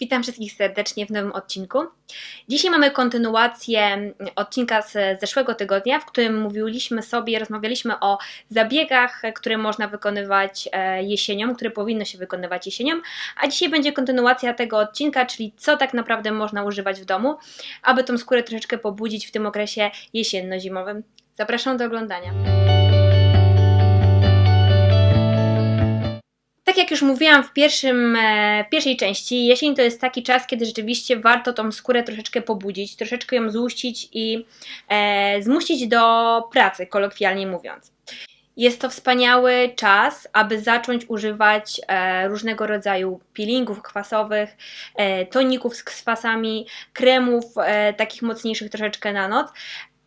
Witam wszystkich serdecznie w nowym odcinku. Dzisiaj mamy kontynuację odcinka z zeszłego tygodnia, w którym mówiliśmy sobie, rozmawialiśmy o zabiegach, które można wykonywać e, jesienią, które powinno się wykonywać jesienią, a dzisiaj będzie kontynuacja tego odcinka, czyli co tak naprawdę można używać w domu, aby tą skórę troszeczkę pobudzić w tym okresie jesienno-zimowym. Zapraszam do oglądania. Tak jak już mówiłam w, pierwszym, e, w pierwszej części, jesień to jest taki czas, kiedy rzeczywiście warto tą skórę troszeczkę pobudzić, troszeczkę ją złuścić i e, zmusić do pracy, kolokwialnie mówiąc. Jest to wspaniały czas, aby zacząć używać e, różnego rodzaju peelingów kwasowych, e, toników z kwasami, kremów e, takich mocniejszych troszeczkę na noc,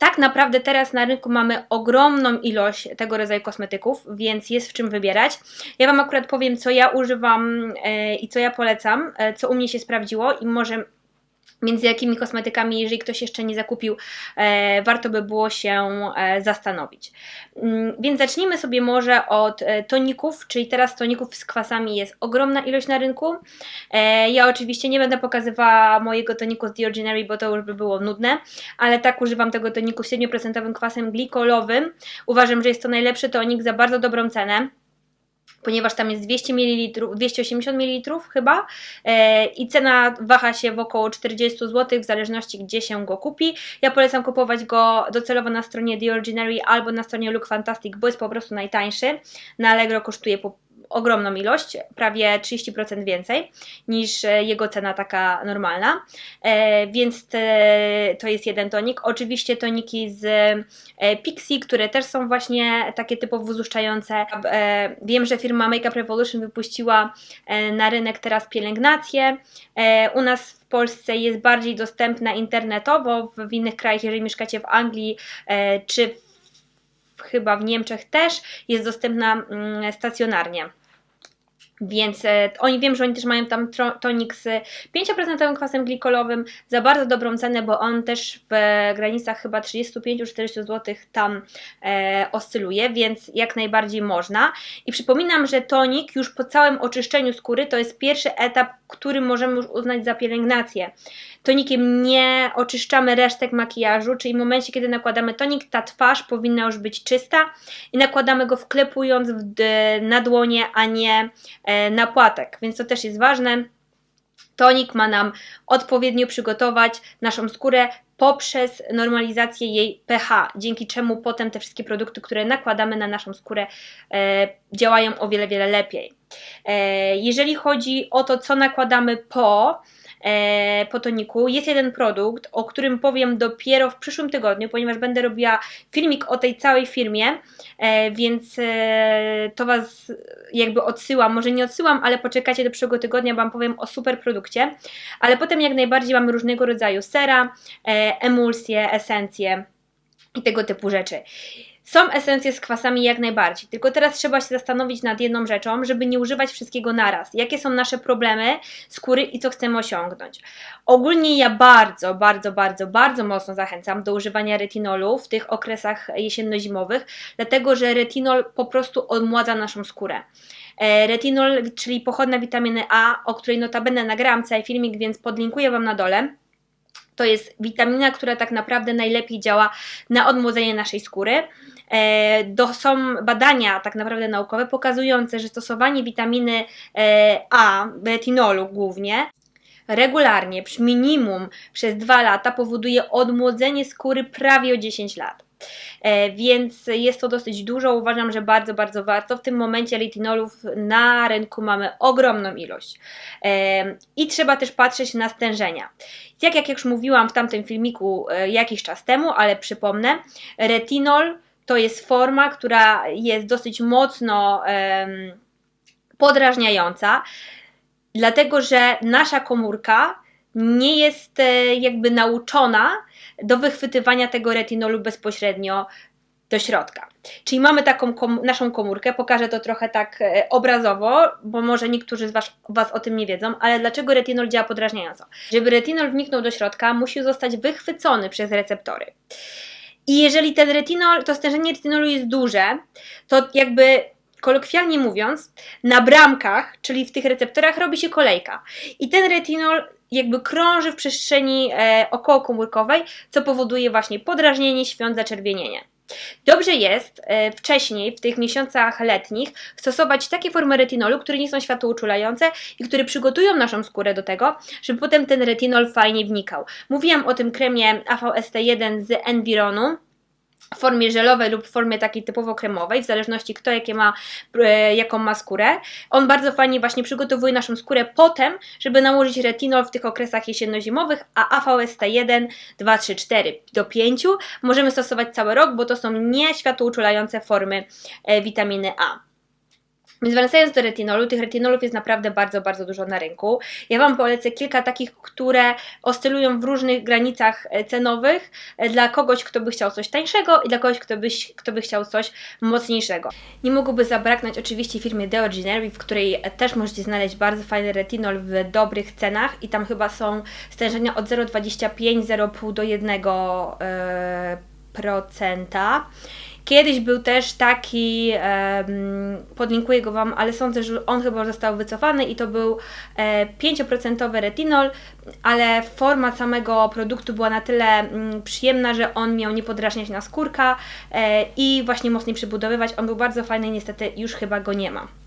tak naprawdę teraz na rynku mamy ogromną ilość tego rodzaju kosmetyków, więc jest w czym wybierać. Ja Wam akurat powiem, co ja używam e, i co ja polecam, e, co u mnie się sprawdziło i może między jakimi kosmetykami, jeżeli ktoś jeszcze nie zakupił, e, warto by było się e, zastanowić. Mm, więc zacznijmy sobie może od e, toników, czyli teraz toników z kwasami jest ogromna ilość na rynku. Ja oczywiście nie będę pokazywała mojego toniku z The Ordinary, bo to już by było nudne, ale tak używam tego toniku z 7% kwasem glikolowym. Uważam, że jest to najlepszy tonik za bardzo dobrą cenę ponieważ tam jest 200 ml, 280 ml chyba e, i cena waha się w około 40 zł w zależności gdzie się go kupi. Ja polecam kupować go docelowo na stronie The Ordinary albo na stronie Look Fantastic, bo jest po prostu najtańszy. Na Allegro kosztuje po ogromną ilość, prawie 30% więcej niż e, jego cena taka normalna, e, więc to jest jeden tonik. Oczywiście toniki z e, Pixie, które też są właśnie takie typowo wyzuszczające. Wiem, że firma Makeup Revolution wypuściła na rynek teraz pielęgnację. U nas w Polsce jest bardziej dostępna internetowo, w innych krajach, jeżeli mieszkacie w Anglii czy w, chyba w Niemczech też jest dostępna mm, stacjonarnie. Więc e, oni wiem, że oni też mają tam tonik z 5% kwasem glikolowym za bardzo dobrą cenę, bo on też w granicach chyba 35-40 zł tam e, oscyluje, więc jak najbardziej można. I przypominam, że tonik już po całym oczyszczeniu skóry to jest pierwszy etap, który możemy już uznać za pielęgnację. Tonikiem nie oczyszczamy resztek makijażu, czyli w momencie, kiedy nakładamy tonik, ta twarz powinna już być czysta i nakładamy go wklepując w, na dłonie, a nie e, na płatek, więc to też jest ważne. Tonik ma nam odpowiednio przygotować naszą skórę poprzez normalizację jej pH, dzięki czemu potem te wszystkie produkty, które nakładamy na naszą skórę, e, działają o wiele, wiele lepiej. E, jeżeli chodzi o to, co nakładamy po, e, po toniku. Jest jeden produkt, o którym powiem dopiero w przyszłym tygodniu, ponieważ będę robiła filmik o tej całej firmie, e, więc e, to Was jakby odsyłam, może nie odsyłam, ale poczekajcie do przyszłego tygodnia, bo Wam powiem o super produkcie. Ale potem jak najbardziej mamy różnego rodzaju sera, e, emulsje, esencje i tego typu rzeczy. Są esencje z kwasami jak najbardziej, tylko teraz trzeba się zastanowić nad jedną rzeczą, żeby nie używać wszystkiego naraz. Jakie są nasze problemy skóry i co chcemy osiągnąć. Ogólnie ja bardzo, bardzo, bardzo, bardzo mocno zachęcam do używania retinolu w tych okresach jesienno-zimowych, dlatego że retinol po prostu odmładza naszą skórę. E, retinol, czyli pochodna witaminy A, o której notabene nagrałam cały filmik, więc podlinkuję Wam na dole. To jest witamina, która tak naprawdę najlepiej działa na odmłodzenie naszej skóry. E, do, są badania tak naprawdę naukowe pokazujące, że stosowanie witaminy e, A, retinolu głównie, regularnie, przy minimum przez 2 lata powoduje odmłodzenie skóry prawie o 10 lat. E, więc jest to dosyć dużo. Uważam, że bardzo, bardzo warto. W tym momencie retinolów na rynku mamy ogromną ilość. E, I trzeba też patrzeć na stężenia. Jak, jak już mówiłam w tamtym filmiku e, jakiś czas temu, ale przypomnę, retinol to jest forma, która jest dosyć mocno podrażniająca, dlatego że nasza komórka nie jest jakby nauczona do wychwytywania tego retinolu bezpośrednio do środka. Czyli mamy taką kom naszą komórkę, pokażę to trochę tak e, obrazowo, bo może niektórzy z was, was o tym nie wiedzą, ale dlaczego retinol działa podrażniająco? Żeby retinol wniknął do środka, musi zostać wychwycony przez receptory. I jeżeli ten retinol, to stężenie retinolu jest duże, to jakby kolokwialnie mówiąc, na bramkach, czyli w tych receptorach robi się kolejka. I ten retinol jakby krąży w przestrzeni e, okołokomórkowej, co powoduje właśnie podrażnienie, świąt, zaczerwienienie. Dobrze jest e, wcześniej, w tych miesiącach letnich, stosować takie formy retinolu, które nie są światłouczulające i które przygotują naszą skórę do tego, żeby potem ten retinol fajnie wnikał. Mówiłam o tym kremie AVST1 z Environu w formie żelowej lub w formie takiej typowo kremowej, w zależności kto jakie ma, e, jaką ma skórę. On bardzo fajnie właśnie przygotowuje naszą skórę potem, żeby nałożyć retinol w tych okresach jesienno-zimowych, a AVST1 2, 3, 4 do 5 możemy stosować cały rok, bo to są nieświatłouczulające formy e, witaminy A. Więc wracając do retinolu, tych retinolów jest naprawdę bardzo, bardzo dużo na rynku. Ja Wam polecę kilka takich, które oscylują w różnych granicach e, cenowych e, dla kogoś, kto by chciał coś tańszego i dla kogoś, kto by, kto by chciał coś mocniejszego. Nie mogłoby zabraknąć oczywiście firmy The Ordinary, w której też możecie znaleźć bardzo fajny retinol w dobrych cenach i tam chyba są stężenia od 0,25, 0,5 do 1 yy, procenta. Kiedyś był też taki, podlinkuję go Wam, ale sądzę, że on chyba został wycofany i to był e, 5% retinol, ale forma samego produktu była na tyle mm, przyjemna, że on miał nie podrażniać na skórka e, i właśnie mocniej przybudowywać. On był bardzo fajny, niestety już chyba go nie ma.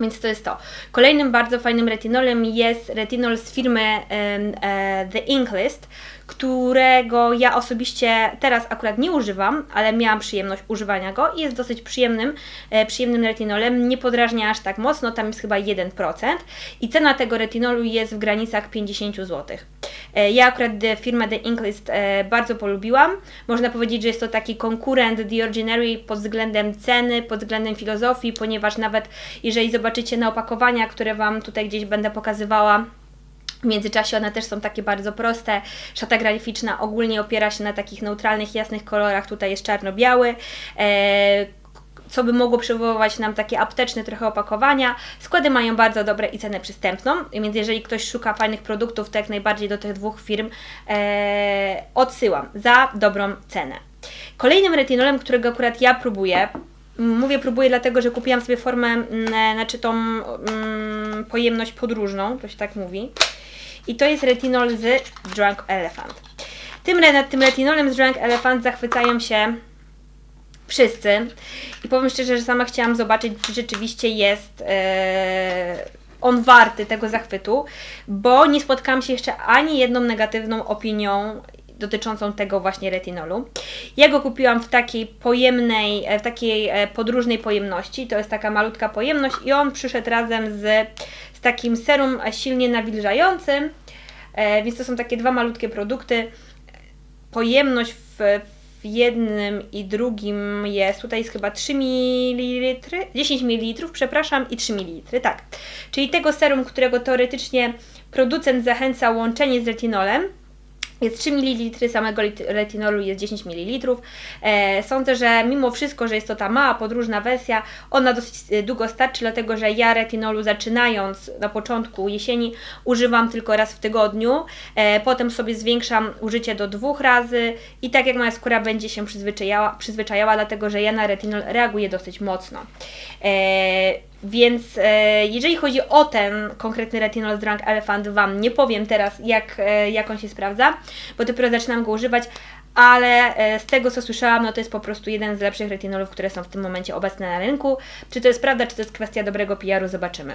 Więc to jest to. Kolejnym bardzo fajnym retinolem jest retinol z firmy e, The Inklist, którego ja osobiście teraz akurat nie używam, ale miałam przyjemność używania go i jest dosyć przyjemnym, e, przyjemnym retinolem. Nie podrażnia aż tak mocno, tam jest chyba 1% i cena tego retinolu jest w granicach 50 zł. E, ja akurat firmę The Inklist e, bardzo polubiłam. Można powiedzieć, że jest to taki konkurent The Ordinary pod względem ceny, pod względem filozofii, ponieważ nawet jeżeli zobaczycie na opakowania, które Wam tutaj gdzieś będę pokazywała, w międzyczasie one też są takie bardzo proste. Szata graficzna ogólnie opiera się na takich neutralnych, jasnych kolorach. Tutaj jest czarno-biały. E, co by mogło przywoływać nam takie apteczne trochę opakowania. Składy mają bardzo dobre i cenę przystępną, więc jeżeli ktoś szuka fajnych produktów, to jak najbardziej do tych dwóch firm e, odsyłam za dobrą cenę. Kolejnym retinolem, którego akurat ja próbuję, Mówię próbuję dlatego, że kupiłam sobie formę, mm, znaczy tą mm, pojemność podróżną, to się tak mówi. I to jest retinol z Drunk Elephant. Tym, tym retinolem z Drunk Elephant zachwycają się wszyscy. I powiem szczerze, że sama chciałam zobaczyć, czy rzeczywiście jest e, on warty tego zachwytu, bo nie spotkałam się jeszcze ani jedną negatywną opinią dotyczącą tego właśnie retinolu. Ja go kupiłam w takiej pojemnej, e, w takiej e, podróżnej pojemności. To jest taka malutka pojemność i on przyszedł razem z, z takim serum silnie nawilżającym. Więc to są takie dwa malutkie produkty. Pojemność w, w jednym i drugim jest, tutaj jest chyba 3 ml, 10 ml, przepraszam, i 3 ml, tak. Czyli tego serum, którego teoretycznie producent zachęca łączenie z retinolem, jest 3 ml samego retinolu, jest 10 ml. E, sądzę, że mimo wszystko, że jest to ta mała, podróżna wersja, ona dosyć e, długo starczy, dlatego że ja retinolu zaczynając na początku jesieni używam tylko raz w tygodniu, e, potem sobie zwiększam użycie do dwóch razy i tak jak moja skóra będzie się przyzwyczajała, przyzwyczajała dlatego że ja na retinol reaguję dosyć mocno. Więc e, jeżeli chodzi o ten konkretny retinol z Drunk Elephant, Wam nie powiem teraz, jak, e, jak on się sprawdza, bo dopiero zaczynam go używać, ale e, z tego co słyszałam, no to jest po prostu jeden z lepszych retinolów, które są w tym momencie obecne na rynku. Czy to jest prawda, czy to jest kwestia dobrego PR-u, zobaczymy.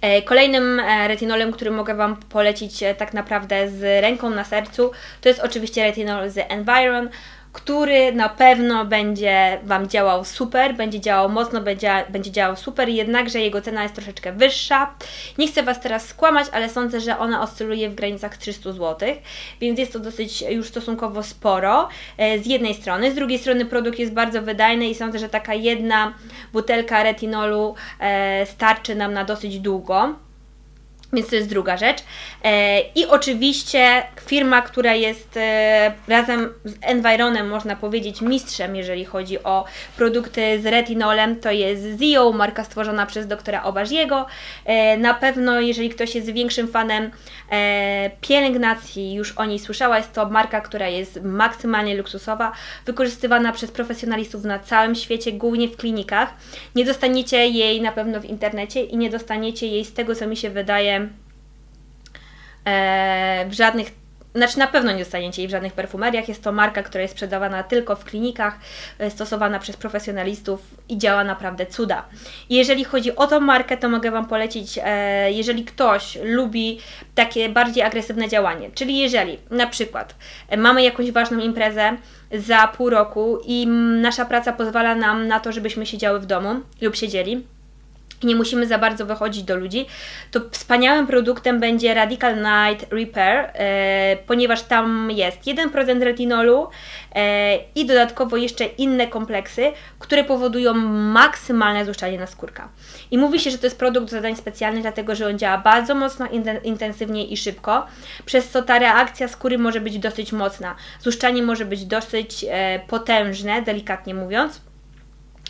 E, kolejnym e, retinolem, który mogę Wam polecić e, tak naprawdę z ręką na sercu, to jest oczywiście retinol z Environ który na pewno będzie Wam działał super, będzie działał mocno, będzie, będzie działał super, jednakże jego cena jest troszeczkę wyższa. Nie chcę Was teraz skłamać, ale sądzę, że ona oscyluje w granicach 300 zł, więc jest to dosyć już stosunkowo sporo e, z jednej strony. Z drugiej strony produkt jest bardzo wydajny i sądzę, że taka jedna butelka retinolu e, starczy nam na dosyć długo. Więc to jest druga rzecz. E, I oczywiście firma, która jest e, razem z Environem, można powiedzieć, mistrzem, jeżeli chodzi o produkty z retinolem, to jest Zio, marka stworzona przez doktora Obaziego. E, na pewno, jeżeli ktoś jest większym fanem pielęgnacji, już o niej słyszała, jest to marka, która jest maksymalnie luksusowa, wykorzystywana przez profesjonalistów na całym świecie, głównie w klinikach. Nie dostaniecie jej na pewno w internecie i nie dostaniecie jej z tego, co mi się wydaje, w żadnych znaczy na pewno nie dostaniecie jej w żadnych perfumeriach. Jest to marka, która jest sprzedawana tylko w klinikach, e, stosowana przez profesjonalistów i działa naprawdę cuda. Jeżeli chodzi o tą markę, to mogę Wam polecić, e, jeżeli ktoś lubi takie bardziej agresywne działanie, czyli jeżeli na przykład mamy jakąś ważną imprezę za pół roku i nasza praca pozwala nam na to, żebyśmy siedziały w domu lub siedzieli, i nie musimy za bardzo wychodzić do ludzi, to wspaniałym produktem będzie Radical Night Repair, e, ponieważ tam jest 1% retinolu e, i dodatkowo jeszcze inne kompleksy, które powodują maksymalne złuszczanie naskórka. I mówi się, że to jest produkt do zadań specjalnych, dlatego że on działa bardzo mocno, intensywnie i szybko, przez co ta reakcja skóry może być dosyć mocna. Złuszczanie może być dosyć e, potężne, delikatnie mówiąc.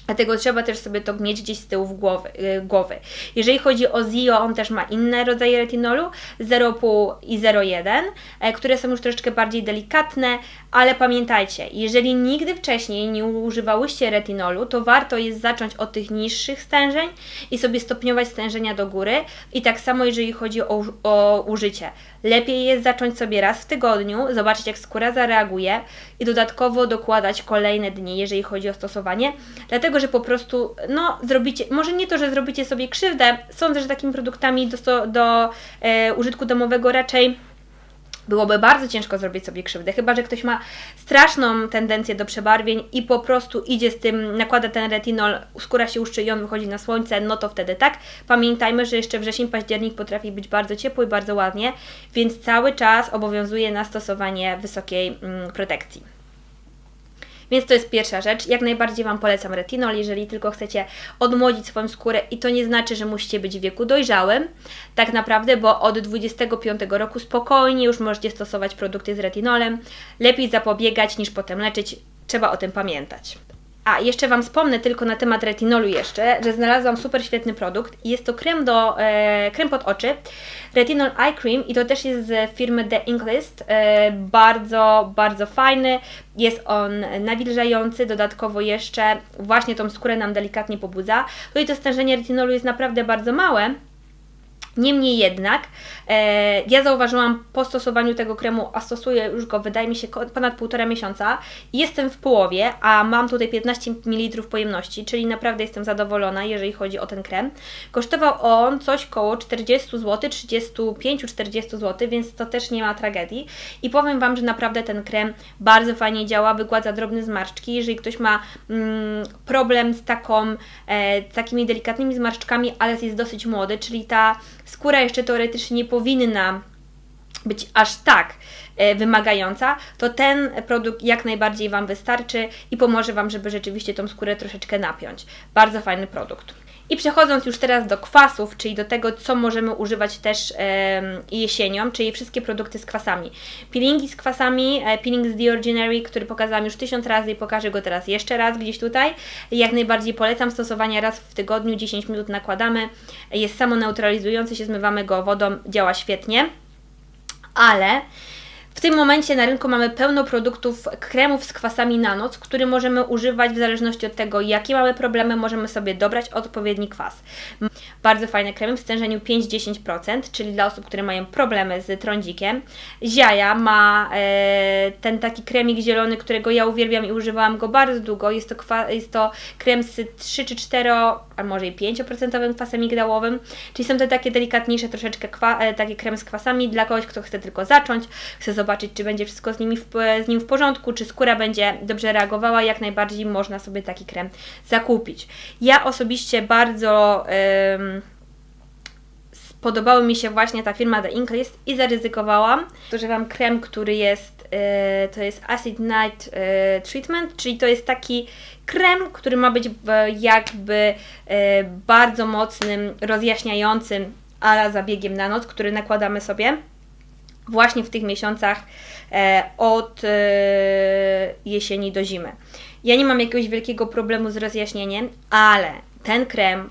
Dlatego trzeba też sobie to mieć gdzieś z tyłu głowy, yy, głowy. Jeżeli chodzi o Zio, on też ma inne rodzaje retinolu, 0,5 i 0,1, e, które są już troszeczkę bardziej delikatne, ale pamiętajcie, jeżeli nigdy wcześniej nie używałyście retinolu, to warto jest zacząć od tych niższych stężeń i sobie stopniować stężenia do góry. I tak samo jeżeli chodzi o, o użycie. Lepiej jest zacząć sobie raz w tygodniu, zobaczyć jak skóra zareaguje i dodatkowo dokładać kolejne dni, jeżeli chodzi o stosowanie, dlatego że po prostu, no, zrobicie, może nie to, że zrobicie sobie krzywdę, sądzę, że takimi produktami do, do e, użytku domowego raczej byłoby bardzo ciężko zrobić sobie krzywdę, chyba że ktoś ma straszną tendencję do przebarwień i po prostu idzie z tym, nakłada ten retinol, skóra się uszczy i on wychodzi na słońce, no to wtedy tak. Pamiętajmy, że jeszcze wrzesień, październik potrafi być bardzo ciepły i bardzo ładnie, więc cały czas obowiązuje na stosowanie wysokiej mm, protekcji. Więc to jest pierwsza rzecz. Jak najbardziej Wam polecam retinol, jeżeli tylko chcecie odmłodzić swoją skórę i to nie znaczy, że musicie być w wieku dojrzałym, tak naprawdę, bo od 25 roku spokojnie już możecie stosować produkty z retinolem. Lepiej zapobiegać niż potem leczyć. Trzeba o tym pamiętać. A, jeszcze Wam wspomnę tylko na temat retinolu jeszcze, że znalazłam super świetny produkt. Jest to krem, do, e, krem pod oczy, Retinol Eye Cream i to też jest z firmy The Inklist. E, bardzo, bardzo fajny. Jest on nawilżający, dodatkowo jeszcze właśnie tą skórę nam delikatnie pobudza. Tutaj to stężenie retinolu jest naprawdę bardzo małe, Niemniej jednak, e, ja zauważyłam po stosowaniu tego kremu, a stosuję już go, wydaje mi się, ponad półtora miesiąca. Jestem w połowie, a mam tutaj 15 ml pojemności, czyli naprawdę jestem zadowolona, jeżeli chodzi o ten krem. Kosztował on coś koło 40 zł, 35-40 zł, więc to też nie ma tragedii. I powiem Wam, że naprawdę ten krem bardzo fajnie działa, wygładza drobne zmarszczki. Jeżeli ktoś ma mm, problem z taką, e, takimi delikatnymi zmarszczkami, ale jest dosyć młody, czyli ta skóra jeszcze teoretycznie nie powinna być aż tak e, wymagająca, to ten produkt jak najbardziej Wam wystarczy i pomoże Wam, żeby rzeczywiście tą skórę troszeczkę napiąć. Bardzo fajny produkt. I przechodząc już teraz do kwasów, czyli do tego, co możemy używać też jesienią, czyli wszystkie produkty z kwasami. Peelingi z kwasami, e, peeling z The Ordinary, który pokazałam już tysiąc razy i pokażę go teraz jeszcze raz gdzieś tutaj. Jak najbardziej polecam stosowanie raz w tygodniu, 10 minut nakładamy. Jest samoneutralizujący się, zmywamy go wodą, działa świetnie. Ale w tym momencie na rynku mamy pełno produktów kremów z kwasami na noc, które możemy używać w zależności od tego, jakie mamy problemy, możemy sobie dobrać odpowiedni kwas. Bardzo fajne kremy w stężeniu 5-10%, czyli dla osób, które mają problemy z trądzikiem. Ziaja ma e, ten taki kremik zielony, którego ja uwielbiam i używałam go bardzo długo. Jest to, kwa, jest to krem z 3 czy 4, a może i 5% kwasem migdałowym, czyli są to takie delikatniejsze troszeczkę kwa, e, takie kremy z kwasami dla kogoś, kto chce tylko zacząć, chce zobaczyć, czy będzie wszystko z, nimi w, z nim w porządku, czy skóra będzie dobrze reagowała, jak najbardziej można sobie taki krem zakupić. Ja osobiście bardzo... Ym, podobały mi się właśnie ta firma The Inklist i zaryzykowałam. Używam krem, który jest, yy, to jest Acid Night yy, Treatment, czyli to jest taki krem, który ma być jakby yy, bardzo mocnym, rozjaśniającym ala zabiegiem na noc, który nakładamy sobie właśnie w tych miesiącach e, od e, jesieni do zimy. Ja nie mam jakiegoś wielkiego problemu z rozjaśnieniem, ale ten krem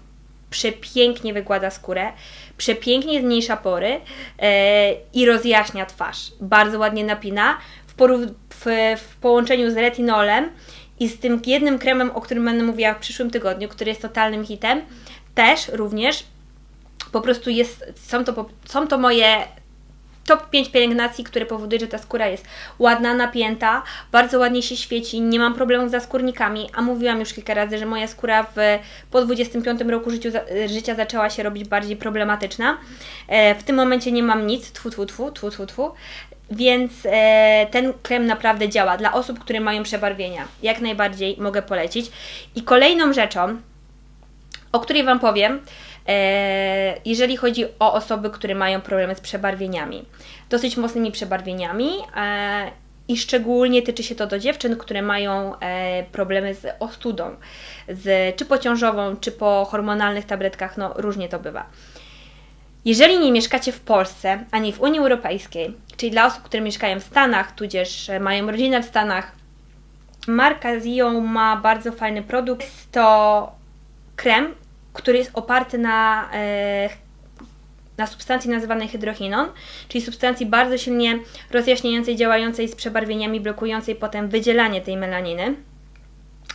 przepięknie wygłada skórę, przepięknie zmniejsza pory e, i rozjaśnia twarz. Bardzo ładnie napina w, w, w połączeniu z retinolem i z tym jednym kremem, o którym będę mówiła w przyszłym tygodniu, który jest totalnym hitem, też również po prostu jest, są to, są to moje top 5 pielęgnacji, które powoduje, że ta skóra jest ładna, napięta, bardzo ładnie się świeci, nie mam problemu z skórnikami, a mówiłam już kilka razy, że moja skóra w, po 25 roku życiu, życia zaczęła się robić bardziej problematyczna. E, w tym momencie nie mam nic, tfu, tfu, tfu, tfu, tfu, tfu. Więc e, ten krem naprawdę działa dla osób, które mają przebarwienia. Jak najbardziej mogę polecić. I kolejną rzeczą, o której Wam powiem, jeżeli chodzi o osoby, które mają problemy z przebarwieniami. Dosyć mocnymi przebarwieniami e, i szczególnie tyczy się to do dziewczyn, które mają e, problemy z ostudą, z, czy pociążową, czy po hormonalnych tabletkach, no różnie to bywa. Jeżeli nie mieszkacie w Polsce, ani w Unii Europejskiej, czyli dla osób, które mieszkają w Stanach, tudzież e, mają rodzinę w Stanach, marka Zio ma bardzo fajny produkt. To krem, który jest oparty na, e, na substancji nazywanej hydrochinon, czyli substancji bardzo silnie rozjaśniającej, działającej z przebarwieniami, blokującej potem wydzielanie tej melaniny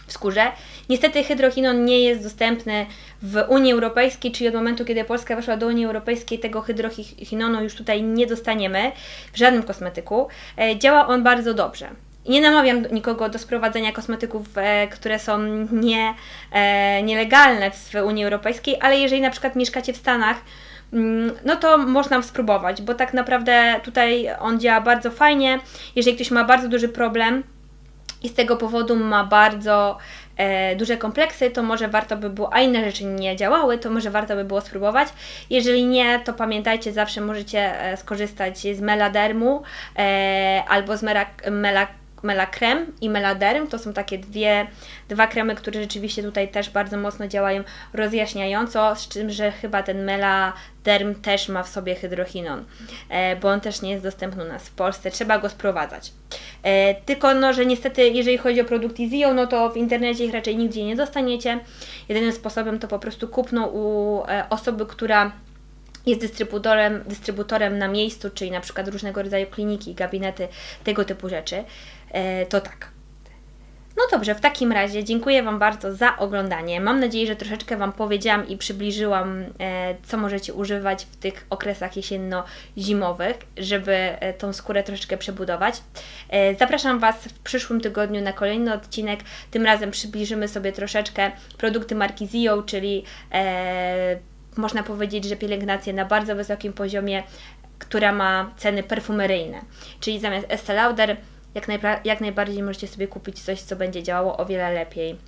w skórze. Niestety hydrochinon nie jest dostępny w Unii Europejskiej, czyli od momentu, kiedy Polska weszła do Unii Europejskiej, tego hydrochinonu już tutaj nie dostaniemy w żadnym kosmetyku. E, Działa on bardzo dobrze. Nie namawiam nikogo do sprowadzenia kosmetyków, e, które są nie, e, nielegalne w Unii Europejskiej, ale jeżeli na przykład mieszkacie w Stanach, mm, no to można spróbować, bo tak naprawdę tutaj on działa bardzo fajnie. Jeżeli ktoś ma bardzo duży problem, i z tego powodu ma bardzo e, duże kompleksy, to może warto by było, a inne rzeczy nie działały, to może warto by było spróbować. Jeżeli nie, to pamiętajcie, zawsze możecie skorzystać z Meladermu albo z Mela, Melakrem i Meladerm. To są takie dwie, dwa kremy, które rzeczywiście tutaj też bardzo mocno działają rozjaśniająco, z czym, że chyba ten Meladerm też ma w sobie hydrochinon, e, bo on też nie jest dostępny u nas w Polsce, trzeba go sprowadzać. E, tylko, no, że niestety, jeżeli chodzi o produkty Zio, no to w internecie ich raczej nigdzie nie dostaniecie. Jedynym sposobem to po prostu kupno u e, osoby, która jest dystrybutorem, dystrybutorem na miejscu, czyli na przykład różnego rodzaju kliniki, gabinety, tego typu rzeczy. E, to tak. No dobrze, w takim razie dziękuję Wam bardzo za oglądanie. Mam nadzieję, że troszeczkę Wam powiedziałam i przybliżyłam, e, co możecie używać w tych okresach jesienno-zimowych, żeby e, tą skórę troszeczkę przebudować. Zapraszam Was w przyszłym tygodniu na kolejny odcinek. Tym razem przybliżymy sobie troszeczkę produkty marki Zio, czyli można powiedzieć, że pielęgnację na bardzo wysokim poziomie, która ma ceny perfumeryjne. Czyli zamiast Estee Lauder jak, najpra- jak najbardziej możecie sobie kupić coś, co będzie działało o wiele lepiej.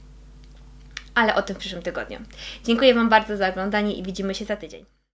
Ale o tym w przyszłym tygodniu. Dziękuję Wam bardzo za oglądanie i widzimy się za tydzień.